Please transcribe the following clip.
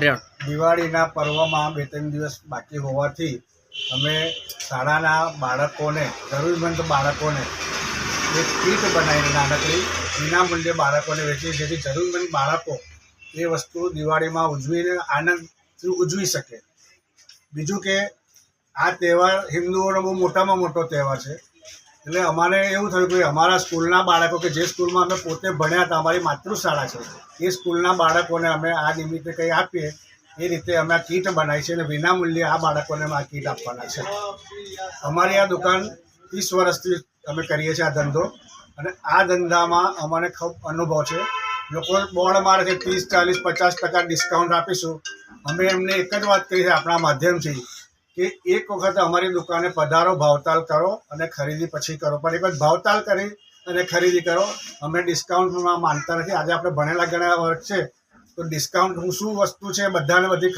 રેણ દિવાળીના પર્વમાં બે ત્રણ દિવસ બાકી હોવાથી અમે શાળાના બાળકોને, જરૂરમંદ બાળકોને એક કીટ બનાવીને નાનકડી વિનામૂલ્યે બાળકોને વેચી જેથી જરૂરમંદ બાળકો એ વસ્તુ દિવાળીમાં ઉજવીને આનંદથી ઉજવી શકે. બીજું કે આ તહેવાર હિન્દુઓનો બહુ મોટામાં મોટો તહેવાર છે. એટલે અમારે એવું થયું કે અમારા સ્કૂલના બાળકો કે જે સ્કૂલમાં અમે પોતે ભણ્યા હતા, અમારી માતૃશાળા છે, એ સ્કૂલના બાળકોને અમે આ નિમિત્તે કંઈ આપીએ, એ રીતે અમે આ કીટ બનાવી છે અને વિનામૂલ્યે આ બાળકોને અમે આ કીટ આપવાના છે. અમારી આ દુકાન ત્રીસ વર્ષથી અમે કરીએ છીએ આ ધંધો અને આ ધંધામાં અમને ખૂબ અનુભવ છે. લોકો બોર્ડ મારે ત્રીસ, ચાલીસ, પચાસ ટકા ડિસ્કાઉન્ટ આપીશું. અમે એમને એક જ વાત કરી છે આપણા માધ્યમથી કે એક વખત અમારી દુકાને પધારો, ભાવતાલ કરો અને ખરીદી પછી કરો. પણ એક વખત ભાવતાલ કરી અને ખરીદી કરો. અમે ડિસ્કાઉન્ટમાં માનતા નથી. આજે આપણે ભણેલા ગણેલા વર્ગ છે. તો ડિસ્કાઉન્ટ હું શું વસ્તુ છે? બધાને બધી